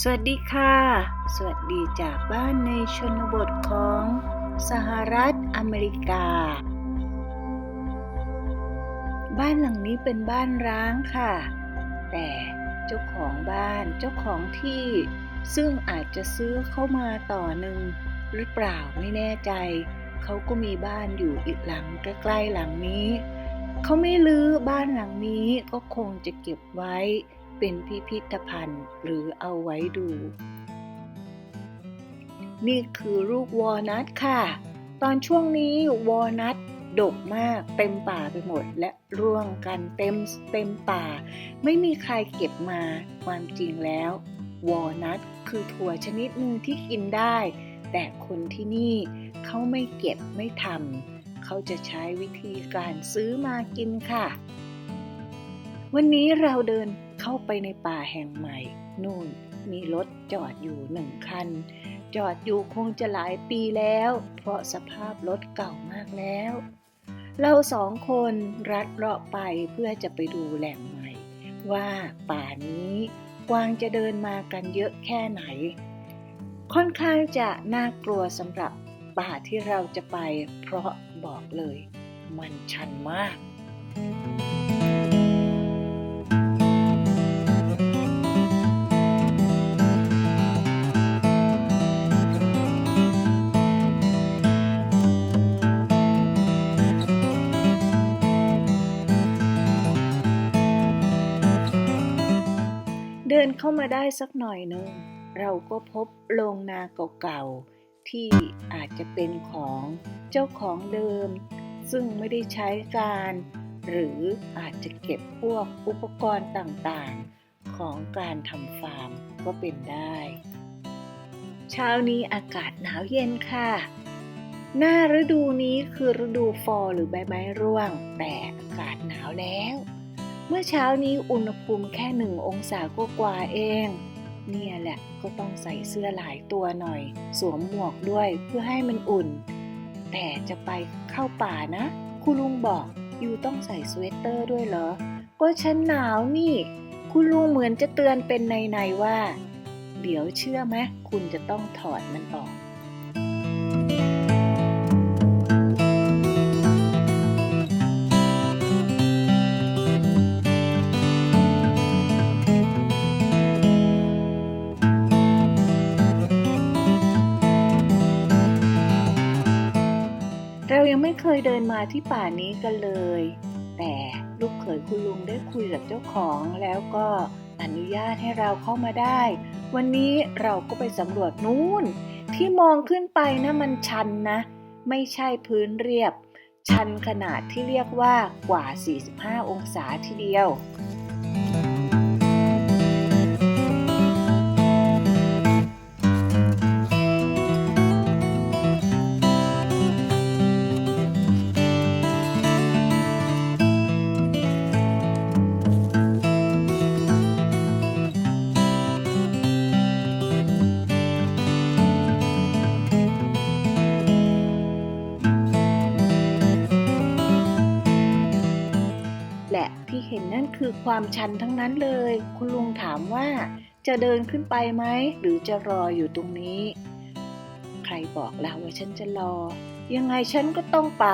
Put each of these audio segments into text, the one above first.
สวัสดีค่ะ สวัสดีจากบ้านในชนบทของสหรัฐอเมริกา บ้านหลังนี้เป็นบ้านร้างค่ะ แต่เจ้าของบ้านเจ้าของที่ซึ่งอาจจะซื้อเข้ามาต่อหนึ่งหรือเปล่าไม่แน่ใจ เขาก็มีบ้านอยู่อีกหลังใกล้ๆหลังนี้ เขาไม่ลื้อบ้านหลังนี้ก็คงจะเก็บไว้ เป็นพิพิธภัณฑ์หรือเอาไว้ดู นี่คือลูกวอลนัทค่ะ ตอนช่วงนี้วอลนัทดกมากเต็มป่าไปหมดและร่วงกันเต็มเต็มป่า ไม่มีใครเก็บมาความจริงแล้ว วอลนัทคือถั่วชนิดหนึ่งที่กินได้ แต่คนที่นี่เขาไม่เก็บไม่ทำเขาจะใช้วิธีการซื้อมากินค่ะ วันนี้เราเดิน เข้าไปในป่าแห่งใหม่ นู่นมีรถจอดอยู่หนึ่งคัน จอดอยู่คงจะหลายปีแล้ว เพราะสภาพรถเก่ามากแล้ว เราสองคนรัดเลาะไปเพื่อจะไปดูแหล่งใหม่ ว่าป่านี้กวางจะเดินมากันเยอะแค่ไหน ค่อนข้างจะน่ากลัวสำหรับป่าที่เราจะไป เพราะบอกเลย มันชันมากเดิ เข้ามาได้สักหน่อยหนึงเราก็พบโรงนาเก่าๆ ที่อาจจะเป็นของเจ้าของเดิม ซึ่งไม่ได้ใช้การ หรืออาจจะเก็บพวกอุปกรณ์ต่างๆ ของการทำฟาร์มก็เป็นได้ เช้านี้อากาศหนาวเย็นค่ะ หน้าฤดูนี้คือฤดูฟอลหรือใบไม้ร่วง แต่อากาศหนาวแล้ว มื่อเช้านี้อุณหภูมิแค่หนึ่งองศากกว่าเอง เนี่ยแหละก็ต้องใส่เสื้อหลายตัวหน่อย สวมหมวกด้วยเพื่อให้มันอุ่น แต่จะไปเข้าป่านะคุณลุงบอกอยู่ต้องใส่สเวตเตอร์ด้วยเหรอ ก็ฉันหนาวนี่คุณลุงเหมือนจะเตือนเป็นในๆว่า เดี๋ยวเชื่อไหมคุณจะต้องถอดมันออก ยังไม่เคยเดินมาที่ป่านี้กันเลย แต่ลูกเขยคุณลุงได้คุยกับเจ้าของแล้วก็อนุญาตให้เราเข้ามาได้ วันนี้เราก็ไปสำรวจนู่น ที่มองขึ้นไปนะมันชันนะ ไม่ใช่พื้นเรียบ ชันขนาดที่เรียกว่ากว่า 45 องศาทีเดียว ละที่เห็นนั่นคือความชันทั้งนั้นเลย คุณลุงถามว่า จะเดินขึ้นไปไหม หรือจะรออยู่ตรงนี้ ใครบอกแล้วว่าฉันจะรอ ยังไงฉันก็ต้องไป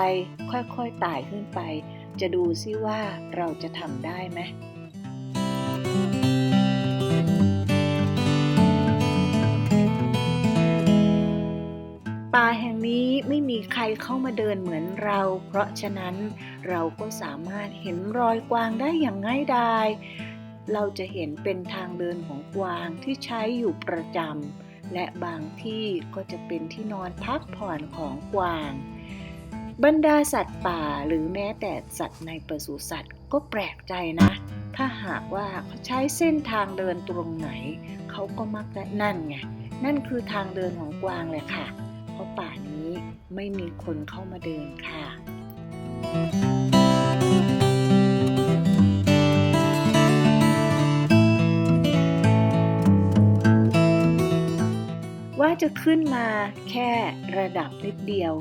ค่อยๆไต่ขึ้นไป จะดูซิว่าเราจะทำได้ไหม ใครเข้ามาเดินเหมือนเรา เพราะฉะนั้นเราก็สามารถเห็นรอยกวางได้อย่างง่ายดาย เราจะเห็นเป็นทางเดินของกวางที่ใช้อยู่ประจำและบางที่ก็จะเป็นที่นอนพักผ่อนของกวาง บรรดาสัตว์ป่าหรือแม้แต่สัตว์ในปศุสัตว์ก็แปลกใจนะ ถ้าหากว่าเขาใช้เส้นทางเดินตรงไหน เขาก็มักจะนั่นไงนั่นคือทางเดินของกวางเลยค่ะ ราะป่านี้ไม่มีคนเข้ามาเดินค่ะ ว่าจะขึ้นมาแค่ระดับนิดเดียว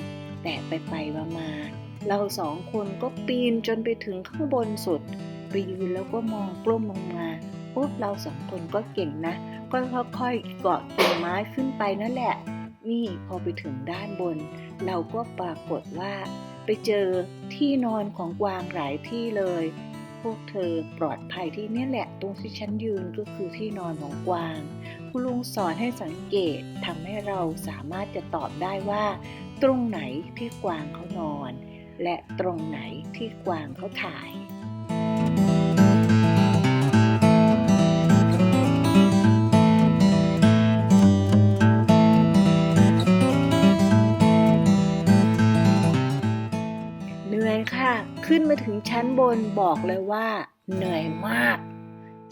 แต่ไปไปมามาเราสองคนก็ปีนจนไปถึงข้างบนสุด ไปยืนแล้วก็มองกล้มลงมาโอ้เราสองคนก็เก่งนะ ก็ค่อยๆเกาะกิ่งไม้ขึ้นไปนั่นแหละ นี่พอไปถึงด้านบน เราก็ปรากฏว่า ไปเจอที่นอนของกวางหลายที่เลย พวกเธอปลอดภัยที่นี่แหละ ตรงที่ฉันยืนก็คือที่นอนของกวาง คุณลุงสอนให้สังเกตทำให้เราสามารถจะตอบได้ว่า ตรงไหนที่กวางเขานอน และตรงไหนที่กวางเขาถ่าย มาถึงชั้นบนบอกเลยว่าเหนื่อยมาก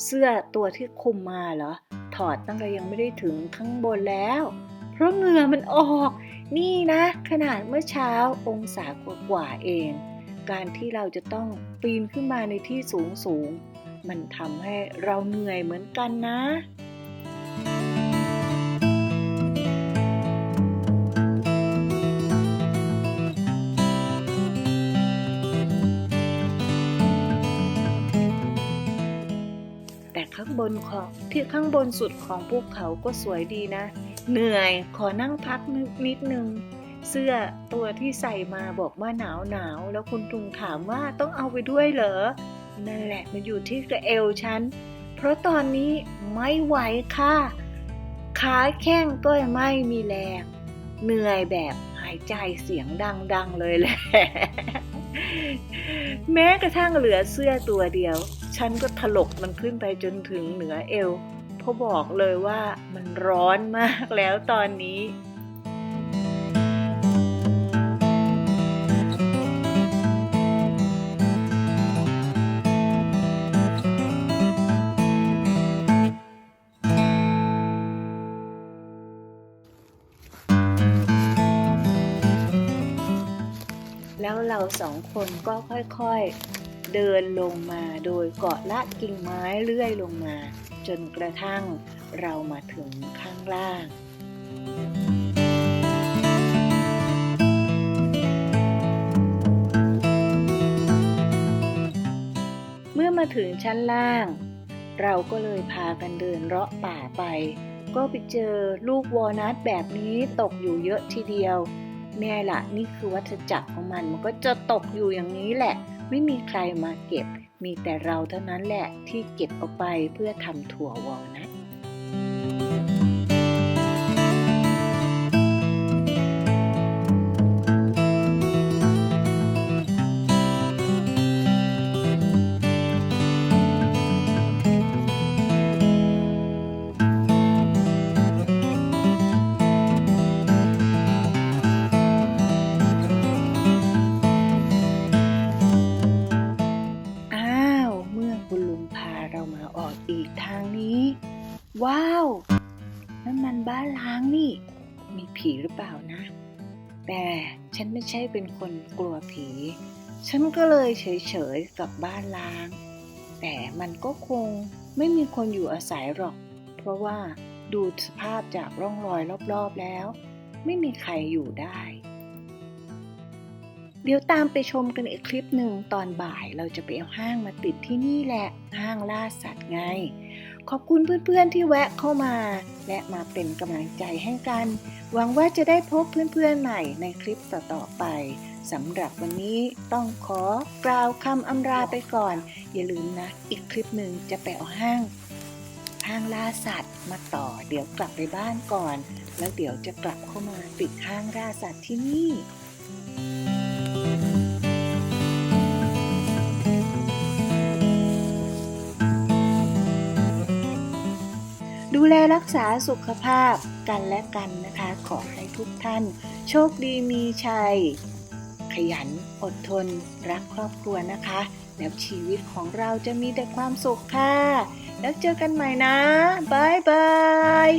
เสื้อตัวที่คลุมมาเหรอ ถอดตั้งแต่ยังไม่ได้ถึงข้างบนแล้ว เพราะเหงื่อมันออก นี่นะ ขนาดเมื่อเช้าองศากว่าๆเอง การที่เราจะต้องปีนขึ้นมาในที่สูงสูง มันทำให้เราเหนื่อยเหมือนกันนะ บนของที่ข้างบนสุดของภูเขาก็สวยดีนะ เหนื่อยขอนั่งพักนิดนึง เสื้อตัวที่ใส่มาบอกว่าหนาวหนาวแล้วคุณตุงถามว่าต้องเอาไปด้วยเหรอ นั่นแหละมันอยู่ที่กระเอวฉัน เพราะตอนนี้ไม่ไหวค่ะ ขาแข้งก็ไม่มีแรง เหนื่อยแบบหายใจเสียงดัง ๆ เลยแหละ แม้กระทั่งเหลือเสื้อตัวเดียว ฉันก็ถลกมันขึ้นไปจนถึงเหนือเอวเพราะบอกเลยว่ามันร้อนมากแล้วตอนนี้แล้วเราสองคนก็ค่อยๆ เดินลงมาโดยเกาะละกิ่งไม้เลื่อยลงมา จนกระทั่งเรามาถึงข้างล่างเมื่อมาถึงชั้นล่าง เราก็เลยพากันเดินเลาะป่าไป ก็ไปเจอลูกวอลนัทแบบนี้ตกอยู่เยอะทีเดียวเนี่ยล่ะนี่คือวัฏจักรของมัน มันก็จะตกอยู่อย่างนี้แหละ ไม่มีใครมาเก็บ มีแต่เราเท่านั้นแหละที่เก็บเอาไปเพื่อทำถั่ววอล มาออกอีกทางนี้ ว้าวนั่นมันบ้านล้างนี่ มีผีหรือเปล่านะ แต่ฉันไม่ใช่เป็นคนกลัวผี ฉันก็เลยเฉยๆกับบ้านล้าง แต่มันก็คงไม่มีคนอยู่อาศัยหรอก เพราะว่าดูสภาพจากร่องรอยรอบๆแล้ว ไม่มีใครอยู่ได้ เดี๋ยวตามไปชมกันอีกคลิปหนึ่งตอนบ่ายเราจะไปเอาห้างมาติดที่นี่แหละห้างล่าสัตว์ไง ขอบคุณเพื่อนๆที่แวะเข้ามา และมาเป็นกำลังใจให้กัน หวังว่าจะได้พบเพื่อนๆใหม่ในคลิปต่อๆไปสำหรับวันนี้ต้องขอกล่าวคำอำลาไปก่อน อย่าลืมนะ อีกคลิปหนึ่งจะไปเอาห้าง ห้างล่าสัตว์มาต่อ เดี๋ยวกลับไปบ้านก่อน แล้วเดี๋ยวจะกลับเข้ามาปิดห้างล่าสัตว์ที่นี่ แลรักษาสุขภาพกันและกันนะคะ ขอให้ทุกท่าน โชคดีมีชัย ขยันอดทน รักครอบครัวนะคะ แล้วชีวิตของเราจะมีแต่ความสุขค่ะ แล้วเจอกันใหม่นะบายบาย